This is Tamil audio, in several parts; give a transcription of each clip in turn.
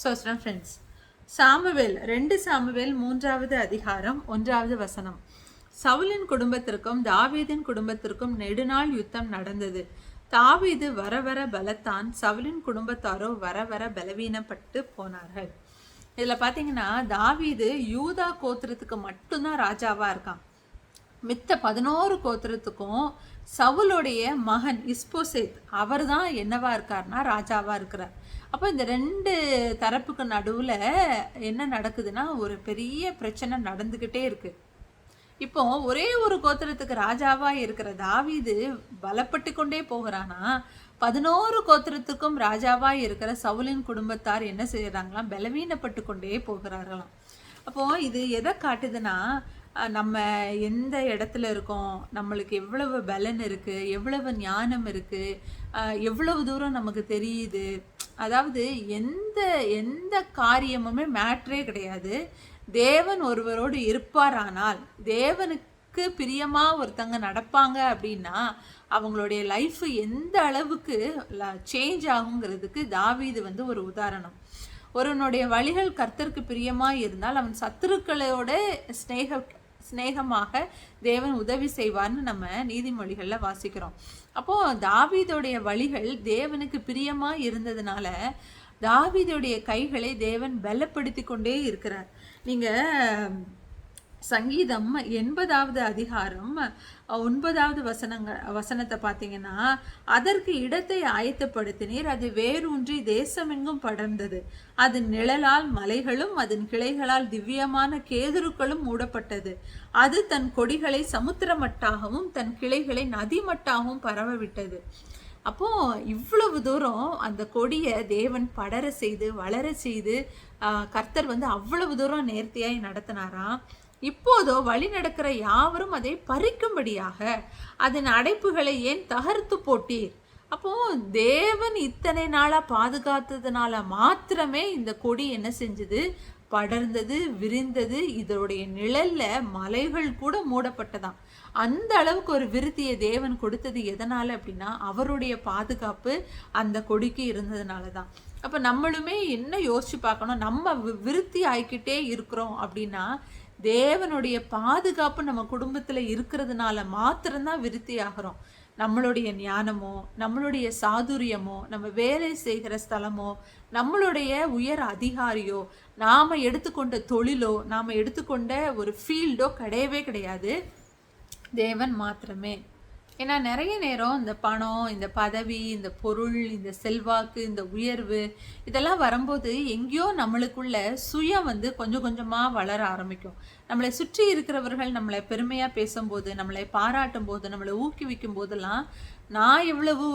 சோஸ்ரம் ஃப்ரெண்ட்ஸ் சாமுவேல் ரெண்டு சாமுவேல் மூன்றாவது அதிகாரம் ஒன்றாவது வசனம். சவுலின் குடும்பத்திற்கும் தாவீதின் குடும்பத்திற்கும் நெடுநாள் யுத்தம் நடந்தது. தாவீது வர வர பலத்தான் சவுலின் குடும்பத்தாரோ வர வர பலவீனப்பட்டு போனார்கள். இதில் பார்த்தீங்கன்னா தாவீது யூதா கோத்திரத்துக்கு மட்டும்தான் ராஜாவாக இருக்கான். மித்த பதினோரு கோத்திரத்துக்கும் சவுலுடைய மகன் இஸ்போசேத் அவர் தான் என்னவா இருக்கார்னா ராஜாவாக இருக்கிறார். அப்போ இந்த ரெண்டு தரப்புக்கு நடுவில் என்ன நடக்குதுன்னா ஒரு பெரிய பிரச்சனை நடந்துக்கிட்டே இருக்கு. இப்போ ஒரே ஒரு கோத்திரத்துக்கு ராஜாவாக இருக்கிற தாவீது பலப்பட்டு கொண்டே போகிறானா? பதினோரு கோத்திரத்துக்கும் ராஜாவாக இருக்கிற சவுலின் குடும்பத்தார் என்ன செய்கிறாங்களாம் பலவீனப்பட்டு கொண்டே போகிறார்களாம். அப்போ இது எதை காட்டுதுன்னா நம்ம எந்த இடத்துல இருக்கோம்? நம்மளுக்கு எவ்வளவு பலன் இருக்குது எவ்வளவு ஞானம் இருக்குது எவ்வளவு தூரம் நமக்கு தெரியுது? அதாவது எந்த எந்த காரியமுமே மேட்ரே கிடையாது. தேவன் ஒருவரோடு இருப்பாரானால் தேவனுக்கு பிரியமாக ஒருத்தங்க நடப்பாங்க அப்படின்னா அவங்களுடைய லைஃப் எந்த அளவுக்கு சேஞ்ச் ஆகுங்கிறதுக்கு தாவீது வந்து ஒரு உதாரணம். ஒருவனுடைய வழிகள் கர்த்தருக்கு பிரியமாக இருந்தால் அவன் சத்துருக்களோட ஸ்நேக சிநேகமாக தேவன் உதவி செய்வார்னு நம்ம நீதிமொழிகளில் வாசிக்கிறோம். அப்போ தாவீதோடைய வழிகள் தேவனுக்கு பிரியமா இருந்ததுனால தாவீதோடைய கைகளை தேவன் பலப்படுத்தி கொண்டே இருக்கிறார். நீங்க சங்கீதம் எண்பதாவது அதிகாரம் ஒன்பதாவது வசனங்க வசனத்தை பார்த்தீங்கன்னா அதற்கு இடத்தை ஆயத்தப்படுத்தினீர் அது வேரூன்றி தேசமெங்கும் படர்ந்தது. அதன் நிழலால் மலைகளும் அதன் கிளைகளால் திவ்யமான கேதுருக்களும் மூடப்பட்டது. அது தன் கொடிகளை சமுத்திரமட்டாகவும் தன் கிளைகளை நதிமட்டாகவும் பரவவிட்டது. அப்போ இவ்வளவு தூரம் அந்த கொடியை தேவன் படர செய்து வளர செய்து கர்த்தர் வந்து அவ்வளவு தூரம் நேர்த்தியாய் நடத்தினாராம். இப்போதோ வழி நடக்கிற யாவரும் அதை பறிக்கும்படியாக அதன் அடைப்புகளை ஏன் தகர்த்து போட்டீர்? அப்போ தேவன் இத்தனை நாளா பாதுகாத்ததுனால மாத்திரமே இந்த கொடி என்ன செஞ்சது? படர்ந்தது விரிந்தது இதோடைய நிழல்ல மலைகள் கூட மூடப்பட்டதாம். அந்த அளவுக்கு ஒரு விருத்தியை தேவன் கொடுத்தது எதனால அப்படின்னா அவருடைய பாதுகாப்பு அந்த கொடிக்கு இருந்ததுனால தான் அப்போ நம்மளுமே என்ன யோசிச்சு பார்க்கணும்? நம்ம விருத்தி ஆகிக்கிட்டே இருக்கிறோம் அப்படின்னா தேவனுடைய பாதுகாப்பு நம்ம குடும்பத்தில் இருக்கிறதுனால மாத்திரம்தான் விருத்தி ஆகிறோம் நம்மளுடைய ஞானமோ நம்மளுடைய சாதுரியமோ நம்ம வேலை செய்கிற ஸ்தலமோ நம்மளுடைய உயர் அதிகாரியோ நாம எடுத்துக்கொண்ட தொழிலோ நாம் எடுத்துக்கொண்ட ஒரு ஃபீல்டோ கிடையவே கிடையாது. தேவன் மாத்திரமே. ஏன்னா நிறைய நேரம் இந்த பணம் இந்த பதவி இந்த பொருள் இந்த செல்வாக்கு இந்த உயர்வு இதெல்லாம் வரும்போது எங்கேயோ நம்மளுக்குள்ள சுயம் வந்து கொஞ்சம் கொஞ்சமாக வளர ஆரம்பிக்கும். நம்மளை சுற்றி இருக்கிறவர்கள் நம்மளை பெருமையாக பேசும்போது நம்மளை பாராட்டும் போது நம்மளை ஊக்குவிக்கும் போதெல்லாம் நான் எவ்வளவு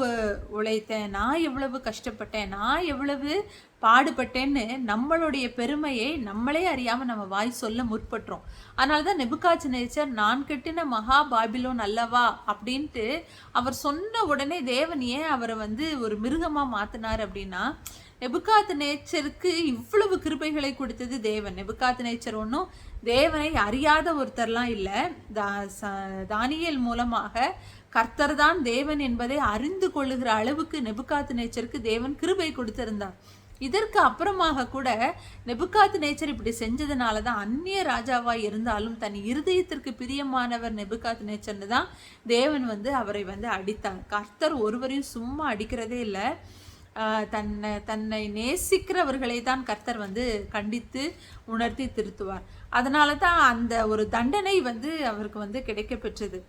உழைத்தேன் நான் எவ்வளவு கஷ்டப்பட்டேன் நான் எவ்வளவு பாடுபட்டேன்னு நம்மளுடைய பெருமையை நம்மளே அறியாமல் நம்ம வாய் சொல்ல முற்பட்டுறோம். அதனால தான் நெபுகாட்சி நேச்சர் நான் கட்டின மகா பாபிலோன் அல்லவா? அப்படின்ட்டு அவர் சொன்ன உடனே தேவன் ஏன் அவரை வந்து ஒரு மிருகமாக மாற்றினார் அப்படின்னா நெபுக்காத்து நேச்சருக்கு இவ்வளவு கிருபைகளை கொடுத்தது தேவன். நெபுகாத்து நேச்சர் ஒன்றும் தேவனை அறியாத ஒருத்தர்லாம் இல்லை. தா ச- மூலமாக கர்த்தர் தான் தேவன் என்பதை அறிந்து கொள்ளுகிற அளவுக்கு நெபுக்காத்து நேச்சருக்கு தேவன் கிருபை கொடுத்திருந்தார். இதற்கு அப்புறமாக கூட நெபுக்காத்து நேச்சர் இப்படி செஞ்சதுனால தான் அந்நிய ராஜாவாக இருந்தாலும் தன் இருதயத்திற்கு பிரியமானவர் நெபுக்காத்து நேச்சர்னு தான் தேவன் வந்து அவரை வந்து அடித்தார். கர்த்தர் ஒருவரையும் சும்மா அடிக்கிறதே இல்லை. தன்னை தன்னை நேசிக்கிறவர்களை தான் கர்த்தர் வந்து கண்டித்து உணர்த்தி திருத்துவார். அதனால தான் அந்த ஒரு தண்டனை வந்து அவருக்கு வந்து கிடைக்க பெற்றது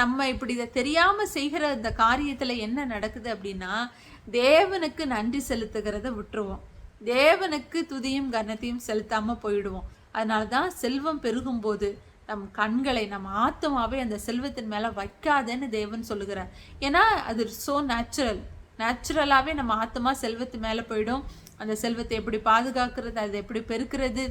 நம்ம இப்படி இதை தெரியாமல் செய்கிற இந்த காரியத்தில் என்ன நடக்குது அப்படின்னா தேவனுக்கு நன்றி செலுத்துகிறத விட்டுருவோம். தேவனுக்கு துதியும் கனத்தையும் செலுத்தாமல் போயிடுவோம். அதனால தான் செல்வம் பெருகும்போது நம் கண்களை நம் ஆத்மாவே அந்த செல்வத்தின் மேலே வைக்காதேன்னு தேவன் சொல்லுகிறார். ஏன்னா அது சோ நேச்சுரல் நேச்சுரலாகவே நம்ம ஆத்மா செல்வத்து மேலே போயிடும். அந்த செல்வத்தை எப்படி பாதுகாக்கிறது அதை எப்படி பெருக்கிறது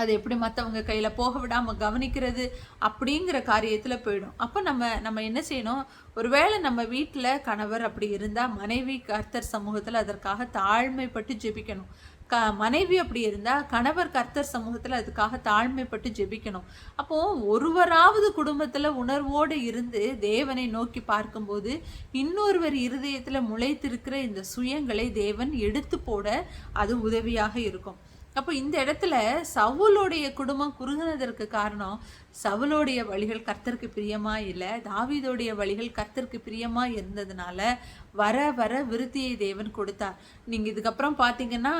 அது எப்படி மற்றவங்க கையில் போக விடாமல் கவனிக்கிறது அப்படிங்கிற காரியத்தில் போயிடும். அப்போ நம்ம நம்ம என்ன செய்யணும்? ஒருவேளை நம்ம வீட்டில் கணவர் அப்படி இருந்தால் மனைவி கர்த்தர் சமூகத்தில் அதற்காக தாழ்மைப்பட்டு ஜெபிக்கணும். க மனைவி அப்படி இருந்தால் கணவர் கர்த்தர் சமூகத்தில் அதுக்காக தாழ்மைப்பட்டு ஜெபிக்கணும். அப்போது ஒருவராவது குடும்பத்தில் உணர்வோடு இருந்து தேவனை நோக்கி பார்க்கும்போது இன்னொருவர் இருதயத்தில் முளைத்திருக்கிற இந்த சுயங்களை தேவன் எடுத்து போட அது உதவியாக இருக்கும். அப்போ இந்த இடத்துல சவுலுடைய குடும்பம் குறுகினதற்கு காரணம் சவுலோடைய வழிகள் கர்த்தருக்கு பிரியமா இல்லை தாவீதோடைய வழிகள் கர்த்தருக்கு பிரியமா இருந்ததுனால வர வர விருத்தியை தேவன் கொடுத்தார். நீங்கள் இதுக்கப்புறம் பார்த்தீங்கன்னா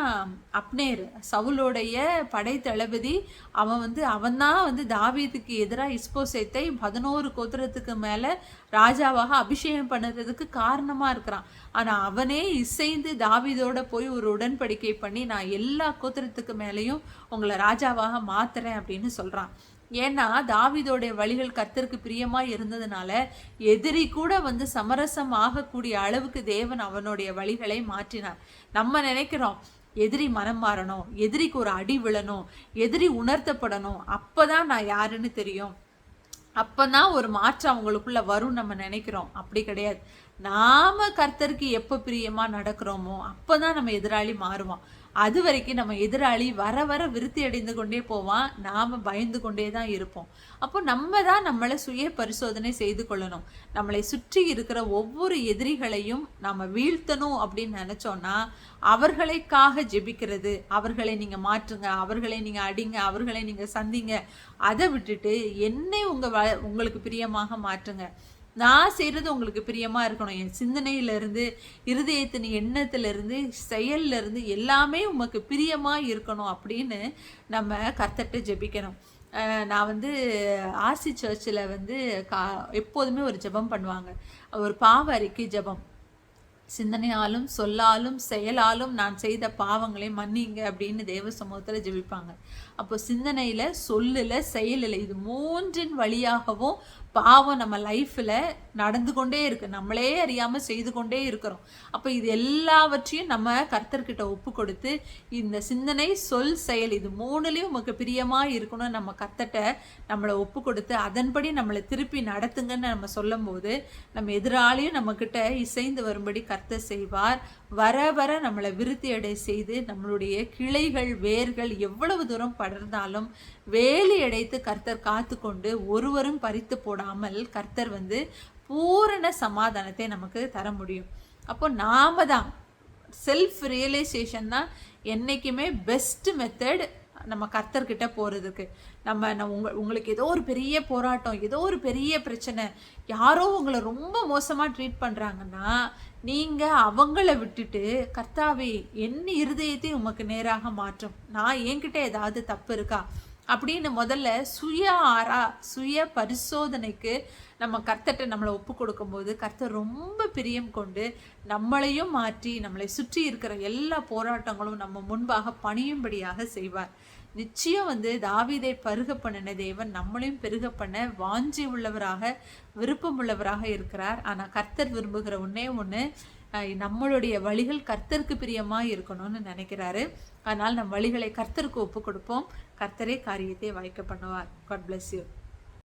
அப்னேர் சவுலோடைய படை தளபதி அவன் வந்து அவன்தான் வந்து தாவீதுக்கு எதிராக இஸ்போசேத்தை பதினோரு கோத்திரத்துக்கு மேலே ராஜாவாக அபிஷேகம் பண்ணுறதுக்கு காரணமாக இருக்கிறான். ஆனால் அவனே இசைந்து தாவீதோட போய் ஒரு உடன்படிக்கை பண்ணி நான் எல்லா கோத்திரத்துக்கு மேலேயும் உங்களை ராஜாவாக மாத்துறேன் அப்படின்னு சொல்கிறான் ஏன்னா தாவிதோடைய வழிகள் கர்த்தருக்கு பிரியமாக இருந்ததுனால எதிரி கூட வந்து சமரசம் ஆகக்கூடிய அளவுக்கு தேவன் அவனுடைய வழிகளை மாற்றினார். நம்ம நினைக்கிறோம் எதிரி மனம் மாறணும் எதிரிக்கு ஒரு அடி விழணும் எதிரி உணர்த்தப்படணும் அப்போதான் நான் யாருன்னு தெரியும். அப்போதான் ஒரு மாற்றம் அவங்களுக்குள்ள வரும் நம்ம நினைக்கிறோம். அப்படி கிடையாது. நாம கர்த்தருக்கு எப்போ பிரியமாக நடக்கிறோமோ அப்பதான் நம்ம எதிராளி மாறுவோம். அது வரைக்கும் நம்ம எதிராளி வர வர விருத்தி அடைந்து கொண்டே போவான் நாம் பயந்து கொண்டே தான் இருப்போம். அப்போ நம்ம தான் நம்மளை சுய பரிசோதனை செய்து கொள்ளணும். நம்மளை சுற்றி இருக்கிற ஒவ்வொரு எதிரிகளையும் நம்ம வீழ்த்தணும் அப்படின்னு நினச்சோன்னா அவர்களுக்காக ஜெபிக்கிறது அவர்களை நீங்கள் மாற்றுங்க அவர்களை நீங்கள் அடிங்க அவர்களை நீங்கள் சந்திங்க அதை விட்டுட்டு என்னை உங்கள் உங்களுக்கு பிரியமாக மாற்றுங்க. நான் செய்கிறது உங்களுக்கு பிரியமாக இருக்கணும். என் சிந்தனையிலேருந்து இருதயத்தின் எண்ணத்துலேருந்து செயல்லேருந்து எல்லாமே உமக்கு பிரியமாக இருக்கணும் அப்படின்னு நம்ம கற்றுட்டு ஜெபிக்கணும். நான் வந்து ஆர்சி சர்ச்சில் வந்து கா எப்போதுமே ஒரு ஜெபம் பண்ணுவாங்க. ஒரு பாவ அறிக்கை ஜெபம். சிந்தனையாலும் சொல்லாலும் செயலாலும் நான் செய்த பாவங்களை மன்னிங்க அப்படின்னு தேவ சமூகத்தில் ஜெபிப்பாங்க. அப்போ சிந்தனையில் சொல்லில் செயலில் இது மூன்றின் வழியாகவும் பாவம் நம்ம லைஃப்பில் நடந்து கொண்டே இருக்கு. நம்மளே அறியாமல் செய்து கொண்டே இருக்கிறோம். அப்போ இது எல்லாவற்றையும் நம்ம கர்த்தர்கிட்ட ஒப்பு கொடுத்து இந்த சிந்தனை சொல் செயல் இது மூணுலேயும் உமக்கு பிரியமாக இருக்கணும் நம்ம கர்த்தட்ட நம்மளை ஒப்பு கொடுத்து அதன்படி நம்மளை திருப்பி நடத்துங்கன்னு நம்ம சொல்லும் போது நம்ம எதிராளியும் நம்மக்கிட்ட இசைந்து வரும்படி கர்த்தர் செய்வார். வர வர நம்மளை விருத்தி அடை செய்து நம்மளுடைய கிளைகள் வேர்கள் எவ்வளவு தூரம் படர்ந்தாலும் வேலி அடைத்து கர்த்தர் காத்து கொண்டு ஒருவரும் பறித்து போடாமல் கர்த்தர் வந்து பூரண சமாதானத்தை நமக்கு தர முடியும். அப்போ நாம தான் செல்ஃப் ரியலைசேஷன் தான் என்றைக்குமே பெஸ்ட் மெத்தட் நம்ம கர்த்தர்கிட்ட போகிறதுக்கு நம்ம நம்ம உங்க உங்களுக்கு ஏதோ ஒரு பெரிய போராட்டம் ஏதோ ஒரு பெரிய பிரச்சனை யாரோ உங்களை ரொம்ப மோசமாக ட்ரீட் பண்ணுறாங்கன்னா நீங்கள் அவங்கள விட்டுட்டு கர்த்தாவே என் இருதயத்தையும் உமக்கு நேராக மாற்றும். நான் என்கிட்ட ஏதாவது தப்பு இருக்கா? அப்படின்னு முதல்ல சுய ஆரா சுய பரிசோதனைக்கு நம்ம கர்த்தட்ட நம்மளை ஒப்பு கொடுக்கும்போது கர்த்தர் ரொம்ப பிரியம் கொண்டு நம்மளையும் மாற்றி நம்மளை சுற்றி இருக்கிற எல்லா போராட்டங்களும் நம்ம முன்பாக பணியும்படியாக செய்வார். நிச்சயம் வந்து தாவிதை பருக பண்ணின தேவன் நம்மளையும் பெருக பண்ண வாஞ்சி உள்ளவராக விருப்பம் உள்ளவராக இருக்கிறார். ஆனால் கர்த்தர் விரும்புகிற ஒன்றே ஒன்று நம்மளுடைய வழிகள் கர்த்தருக்கு பிரியமாக இருக்கணும்னு நினைக்கிறாரு. அதனால் நம் வழிகளை கர்த்தருக்கு ஒப்பு கொடுப்போம் கர்த்தரே காரியத்தை வாய்க்க பண்ணுவார். God bless you